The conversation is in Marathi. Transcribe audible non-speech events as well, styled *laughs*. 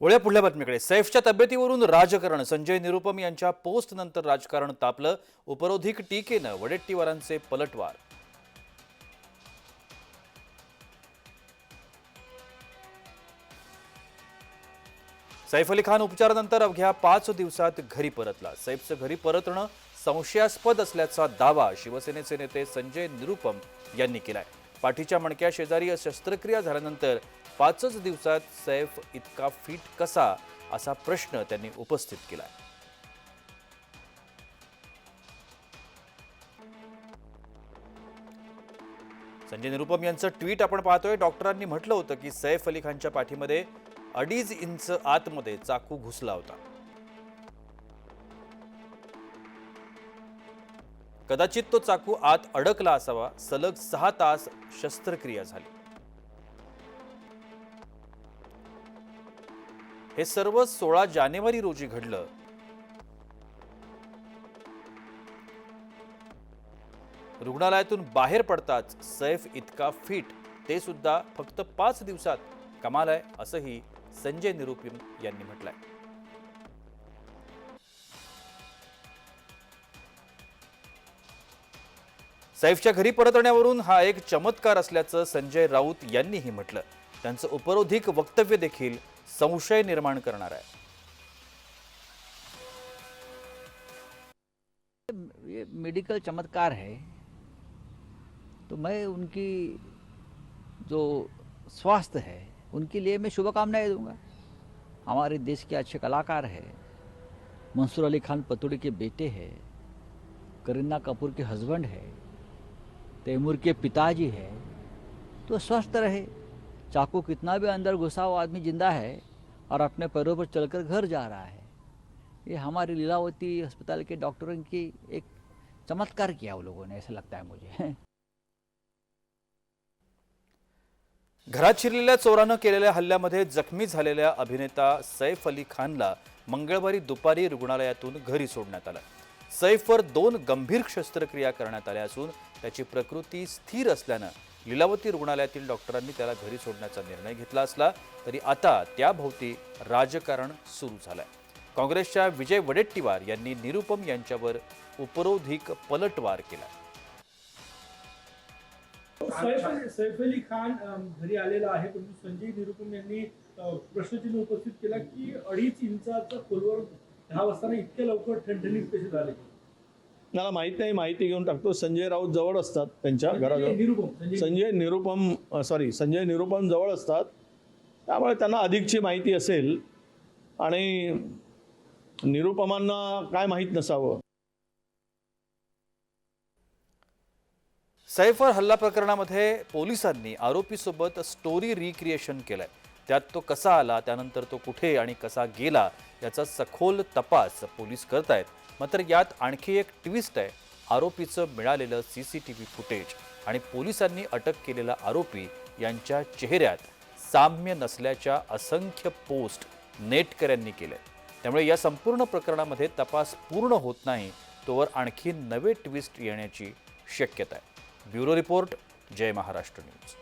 वळ्या पुढल्या बातमीकडे. सैफच्या तब्येतीवरून राजकारण. संजय निरुपम यांच्या पोस्ट नंतर राजकारण तापलं. उपरोधिक टीकेनं वडेट्टीवारांचे पलटवार. सैफ अली खान उपचारानंतर अवघ्या पाच दिवसात घरी परतला. सैफचं घरी परतणं संशयास्पद असल्याचा दावा शिवसेनेचे नेते संजय निरुपम यांनी केलाय. पाठीच्या मणक्या शेजारी शस्त्रक्रिया झाल्यानंतर पाचच दिवसात सैफ इतका फिट कसा असा प्रश्न त्यांनी उपस्थित केला. संजय निरुपम यांचं ट्विट आपण पाहतोय. डॉक्टरांनी म्हटलं होतं की सैफ अली खानच्या पाठीमध्ये अडीच इंच आतमध्ये चाकू घुसला होता. कदाचित तो चाकू आत अडकला असावा. सलग सहा तास शस्त्रक्रिया झाली. हे सर्व सोळा जानेवारी रोजी घडलं. रुग्णालयातून बाहेर पडताच सैफ इतका फिट ते सुद्धा फक्त पाच दिवसात कमाल आहे असंही संजय निरुपम यांनी म्हटलंय. सैफच्या घरी परतण्यावरून हा एक चमत्कार असल्याचं संजय राऊत यांनीही म्हटलं. त्यांचं उपरोधिक वक्तव्य देखील संशय निर्माण करणार आहे. ये मेडिकल चमत्कार है तो मैं उनकी जो स्वास्थ्य है, उनके लिए मैं शुभकामनाएँ दूँगा। हमारे देश के अच्छे कलाकार हैं, मंसूर अली खान पतौड़ी के बेटे हैं, करीना कपूर के हस्बैंड है, तैमूर के पिताजी है तो स्वस्थ रहे। चाकू कितना भी अंदर घुसा हुआ आदमी जिंदा है और अपने पैरों पर चलकर घर जा रहा है। ये हमारे लीलावती अस्पताल के डॉक्टरों की एक चमत्कार किया वो लोगों ने ऐसा लगता है मुझे। *laughs* घरात शिरलेल्या चोरानं केलेल्या हल्ल्यामध्ये जखमी झालेल्या अभिनेता सैफ अली खानला मंगळवारी दुपारी रुग्णालयातून घरी सोडण्यात आलं. सैफवर दोन गंभीर शस्त्रक्रिया करण्यात आल्या असून त्याची प्रकृती स्थिर असल्यानं लिलावती रुग्णालयातील डॉक्टरांनी त्याला घरी सोडण्याचा निर्णय घेतला असला तरी आता त्याभोवती राजकारण सुरू झालंय. काँग्रेसच्या विजय वडेट्टीवार यांनी निरुपम यांच्यावर उपरोधिक पलटवार केला सैफ अली- खान घरी आलेला आहे. परंतु संजय निरुपम यांनी प्रश्नचिन्ह उपस्थित केला की अडीच इंचाचा खोलवर दहा वाजताना इतक्या लवकर ठणठणीत कसे झाले मला माहीत नाही माहिती घेऊन टाकतो. संजय राऊत जवळ असतात त्यांच्या घराजवळ. संजय निरुपम. सॉरी संजय निरुपम जवळ असतात. त्यामुळे त्यांना अधिकची माहिती असेल. आणि निरुपमांना काय माहीत नसावं? सैफर हल्ला प्रकरणामध्ये पोलिसांनी आरोपीसोबत स्टोरी रिक्रिएशन केलंय. त्यात तो कसा आला त्यानंतर तो कुठे आणि कसा गेला याचा सखोल तपास पोलीस करतायत. मात्र यात आणखी एक ट्विस्ट आहे. आरोपीचं मिळालेलं C C T V footage आणि पोलिसांनी अटक केलेला आरोपी यांच्या चेहऱ्यात साम्य नसल्याच्या असंख्य पोस्ट नेटकऱ्यांनी केल्या त्यामुळे या संपूर्ण प्रकरणामध्ये तपास पूर्ण होत नाही तोवर आणखी नवे ट्विस्ट येण्याची शक्यता आहे. Bureau report Jai Maharashtra news.